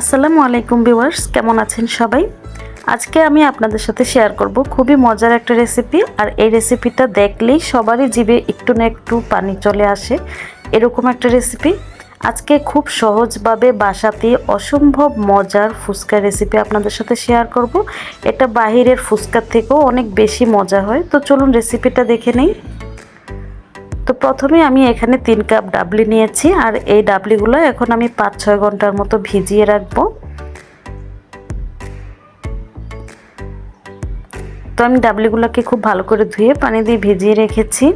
আসসালামু আলাইকুম ভিউয়ার্স, কেমন আছেন সবাই? আজকে আমি আপনাদের সাথে শেয়ার করব খুবই মজার একটা রেসিপি আর এই রেসিপিটা দেখলেই সবারই জিভে একটু না একটু পানি চলে আসে এরকম একটা রেসিপি আজকে খুব সহজভাবে বাসাতে অসম্ভব মজার ফুচকা রেসিপি আপনাদের সাথে শেয়ার করব। এটা বাহিরের ফুচকার থেকেও অনেক বেশি মজা হয়। তো চলুন রেসিপিটা দেখে নেই। তো প্রথমে আমি এখানে তিন কাপ ডাবলি নিয়েছি, আর এই ডাবলিগুলো এখন আমি পাঁচ ছয় ঘণ্টার মতো ভিজিয়ে রাখব। তো আমি ডাবলিগুলোকে খুব ভালো করে ধুয়ে পানি দিয়ে ভিজিয়ে রেখেছি।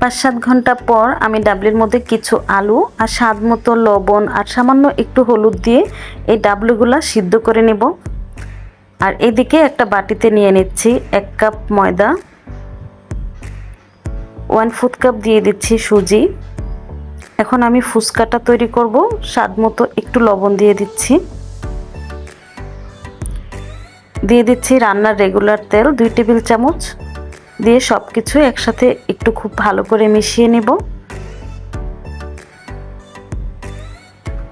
পাঁচ সাত ঘণ্টা পর আমি ডাবলির মধ্যে কিছু আলু আর স্বাদ মতো লবণ আর সামান্য একটু হলুদ দিয়ে এই ডাবলিগুলো সিদ্ধ করে নেব। আর এদিকে একটা বাটিতে নিয়ে নিচ্ছি এক কাপ ময়দা। ওয়ান ফুট কাপ দিয়ে দিচ্ছি সুজি। এখন আমি ফুচকাটা তৈরি করব, স্বাদ মতো একটু লবণ দিয়ে দিচ্ছি। দিয়ে দিচ্ছি রান্নার রেগুলার তেল, দুই টেবিল চামচ। দিয়ে সব কিছু একসাথে একটু খুব ভালো করে মিশিয়ে নেব।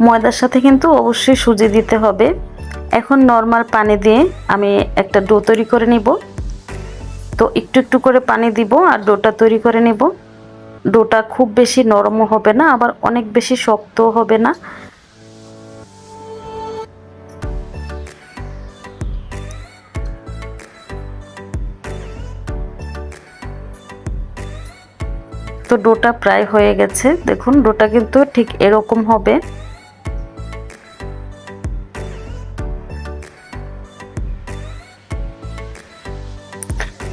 ময়দার সাথে কিন্তু অবশ্যই সুজি দিতে হবে। এখন নর্মাল পানি দিয়ে আমি একটা ডো তৈরি করে নিব। তো একটু একটু করে পানি দিব আর ডোটা তৈরি করে নেব। ডোটা খুব বেশি নরমও হবে না, আবার অনেক বেশি শক্তও হবে না। তো ডোটা প্রায় হয়ে গেছে। দেখুন, ডোটা কিন্তু ঠিক এরকম হবে।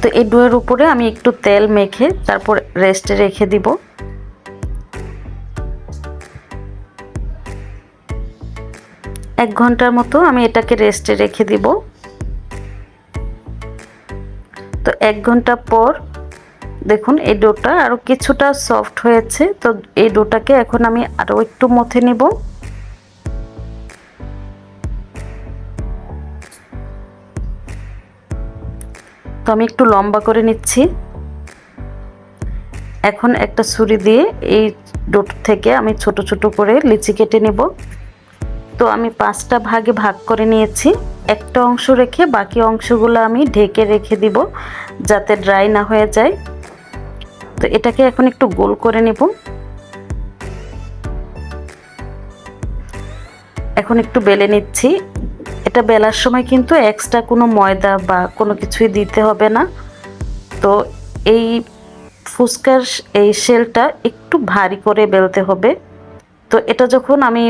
তো এই ডোয়ের উপরে আমি একটু তেল মেখে তারপর রেস্টে রেখে দিব। এক ঘণ্টার মতো আমি এটাকে রেস্টে রেখে দিব। তো এক ঘণ্টা পর দেখুন এই ডোটা আরও কিছুটা সফট হয়েছে, তো এই ডোটাকে এখন আমি আরও একটু মথে নেব। তো আমি একটু লম্বা করে নিচ্ছি। এখন একটা ছুরি দিয়ে এই ডোট থেকে আমি ছোট ছোট করে লিচি কেটে নেব। তো আমি পাঁচটা ভাগে ভাগ করে নিয়েছি। একটা অংশ রেখে বাকি অংশগুলো আমি ঢেকে রেখে দিব যাতে ড্রাই না হয়ে যায়। তো এটাকে এখন একটু গোল করে নেব। এখন একটু বেলে নিচ্ছি। এটা বেলার সময় কিন্তু এক্সট্রা কোনো ময়দা বা কোনো কিছুই দিতে হবে না। তো এই ফুচকার এই শেলটা একটু ভারী করে বেলতে হবে। তো এটা যখন আমি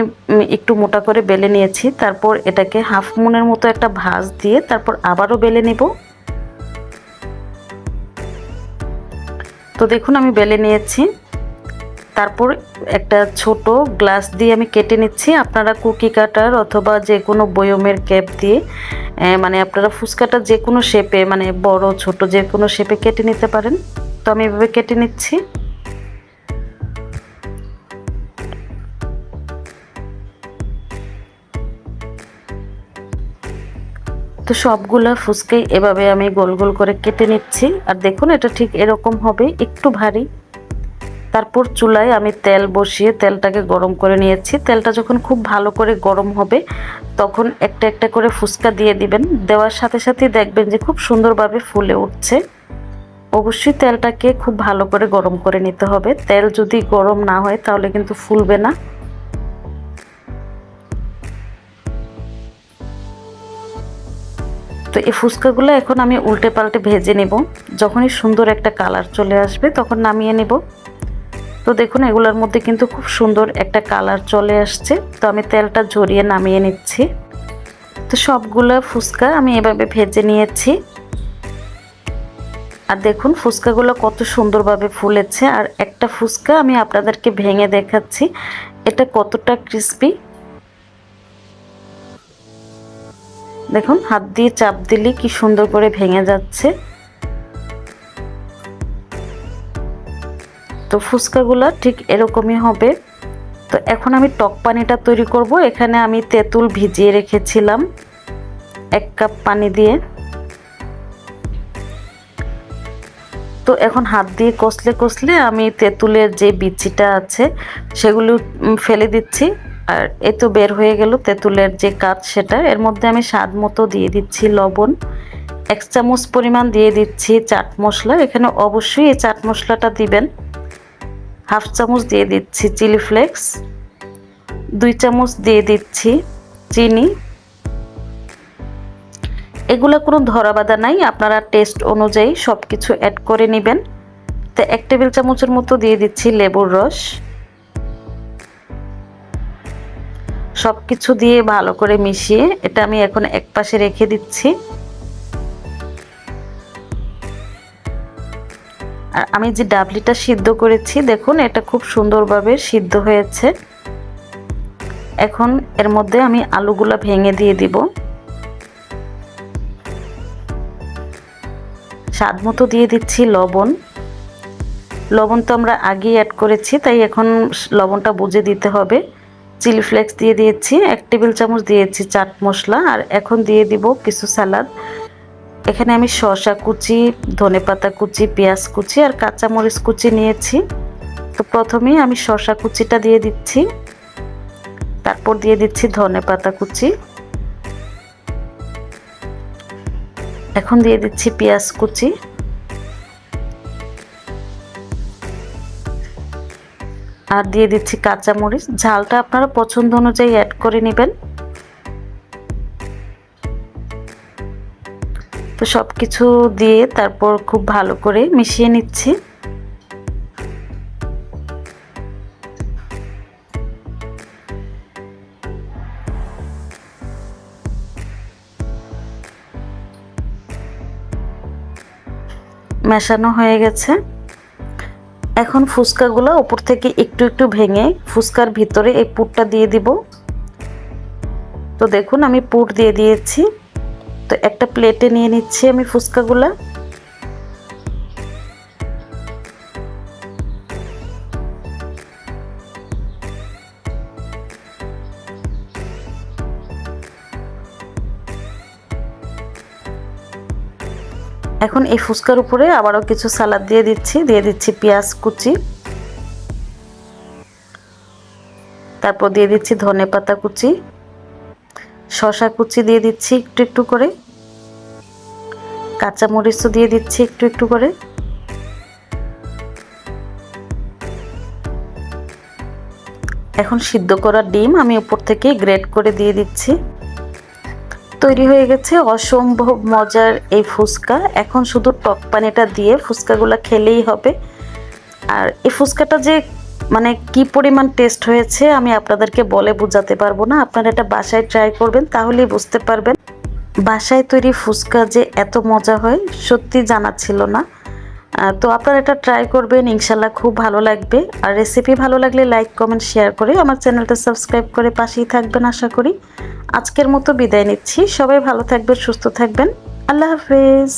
একটু মোটা করে বেলে নিয়েছি, তারপর এটাকে হাফ মুনের মতো একটা ভাঁজ দিয়ে তারপর আবারও বেলে নেব। তো দেখুন আমি বেলে নিয়েছি। তারপর একটা ছোট গ্লাস দিয়ে আমি কেটে নিচ্ছি। আপনারা কুকি কাটার অথবা যে কোনো বয়মের ক্যাপ দিয়ে মানে আপনারা ফুচকাটা যে কোনো শেপে মানে বড়, ছোট যে কোনো শেপে কেটে নিতে পারেন। তো আমি এভাবে কেটে নিচ্ছি। তো সবগুলা ফুচকে এভাবে আমি গোল গোল করে কেটে নিচ্ছি। আর দেখুন, এটা ঠিক এরকম হবে, একটু ভারী। তারপর চুলায় আমি তেল বসিয়ে তেলটাকে গরম করে নিয়েছি। তেলটা যখন খুব ভালো করে গরম হবে, তখন একটা একটা করে ফুচকা দিয়ে দিবেন। দেওয়ার সাথে সাথে দেখবেন যে খুব সুন্দরভাবে ফুলে উঠছে। অবশ্যই তেলটাকে খুব ভালো করে গরম করে নিতে হবে। তেল যদি গরম না হয়, তাহলে কিন্তু ফুলবে না। তো এই ফুচকাগুলো এখন আমি উল্টে পাল্টে ভেজে নেব। যখনই সুন্দর একটা কালার চলে আসবে, তখন নামিয়ে নেব। তো দেখুন, এগুলোর মধ্যে কিন্তু খুব সুন্দর একটা কালার চলে আসছে। তো আমি তেলটা ঝরিয়ে নামিয়ে নিচ্ছি। তো সবগুলো ফুচকা আমি এভাবে ভেজে নিয়েছি। আর দেখুন, ফুচকাগুলো কত সুন্দরভাবে ফুলেছে। আর একটা ফুচকা আমি আপনাদেরকে ভেঙে দেখাচ্ছি। এটা কতটা ক্রিস্পি দেখুন, হাত দিয়ে চাপ দিলে কি সুন্দর করে ভেঙে যাচ্ছে। তো ফুচকাগুলো ঠিক এরকমই হবে। তো এখন আমি টক পানিটা তৈরি করব। এখানে আমি তেঁতুল ভিজিয়ে রেখেছিলাম এক কাপ পানি দিয়ে। তো এখন হাত দিয়ে কষলে কষলে আমি তেঁতুলের যে বিচিটা আছে, সেগুলো ফেলে দিচ্ছি। আর এ তো বের হয়ে গেল তেঁতুলের যে কাজ সেটা। এর মধ্যে আমি স্বাদ মতো দিয়ে দিচ্ছি লবণ। এক চামচ পরিমাণ দিয়ে দিচ্ছি চাট মশলা। এখানে অবশ্যই এই চাট মশলাটা দিবেন। হাফ চামচ দিয়ে দিচ্ছি চিলি ফ্লেক্স, দুই চামচ দিয়ে দিচ্ছি চিনি। এগুলো কোনো ধরাবাধা নাই, আপনারা টেস্ট অনুযায়ী সব কিছু অ্যাড করে নেবেন। তো এক টেবিল চামচের মতো দিয়ে দিচ্ছি লেবুর রস। সব কিছু দিয়ে ভালো করে মিশিয়ে এটা আমি এখন এক পাশে রেখে দিচ্ছি। আর আমি যে ডাবলিটা সিদ্ধ করেছি, দেখুন, এটা খুব সুন্দরভাবে সিদ্ধ হয়েছে। এখন এর মধ্যে আমি আলুগুলা ভেঙে দিয়ে দিব। স্বাদ মতো দিয়ে দিচ্ছি লবণ। লবণ তো আমরা আগেই অ্যাড করেছি, তাই এখন লবণটা বুঝে দিতে হবে। চিলি ফ্লেক্স দিয়ে দিয়েছি, এক টেবিল চামচ দিয়েছি চাট মশলা, আর এখন দিয়ে দিব কিছু স্যালাদ এখানে আমি শসা কুচি, ধনে পাতা কুচি, পেঁয়াজ কুচি আর কাঁচামরিচ কুচি নিয়েছি। তো প্রথমেই আমি শসা কুচিটা দিয়ে দিচ্ছি। তারপর দিয়ে দিচ্ছি ধনে পাতা কুচি। এখন দিয়ে দিচ্ছি পেঁয়াজ কুচি। আর দিয়ে দিচ্ছি কাঁচামরিচ। ঝালটা আপনারা পছন্দ অনুযায়ী অ্যাড করে নেবেন। তো সব কিছু দিয়ে তারপর খুব ভালো করে মিশিয়ে নিচ্ছি। মেশানো হয়ে গেছে। এখন ফুচকাগুলো উপর থেকে একটু একটু ভেঙে ফুচকার ভিতরে এই পুরটা দিয়ে দিব। তো দেখুন আমি পুর দিয়ে দিয়েছি। তো একটা প্লেটে নিয়ে নিচ্ছি আমি ফুচকাগুলা। এখন এই ফুচকার উপরে আবারও কিছু সালাদ দিয়ে দিচ্ছি দিয়ে দিচ্ছি পেঁয়াজ কুচি। তারপর দিয়ে দিচ্ছি ধনে পাতা কুচি। শশা কুচি দিয়ে দিচ্ছি একটু একটু করে। কাঁচামরিচও দিয়ে দিচ্ছি একটু একটু করে। এখন সিদ্ধ করা ডিম আমি উপর থেকে গ্রেট করে দিয়ে দিচ্ছি। তৈরি হয়ে গেছে অসম্ভব মজার এই ফুচকা। এখন শুধু টক পানিটা দিয়ে ফুচকাগুলো খেলেই হবে। আর এই ফুচকাটা যে মানে কি পরিমাণ টেস্ট হয়েছে আমি আপনাদেরকে বলে বোঝাতে পারব না। আপনারা এটা বাসায় ট্রাই করবেন, তাহলেই বুঝতে পারবেন। বাসায় তৈরি ফুচকা যে এত মজা হয়, সত্যি জানা ছিল না তো আপনারা এটা ট্রাই করবেন, ইনশাল্লাহ খুব ভালো লাগবে। আর রেসিপি ভালো লাগলে লাইক কমেন্ট শেয়ার করে আমার চ্যানেলটা সাবস্ক্রাইব করে পাশেই থাকবেন আশা করি। আজকের মতো বিদায় নিচ্ছি। সবাই ভালো থাকবেন, সুস্থ থাকবেন। আল্লাহ হাফেজ।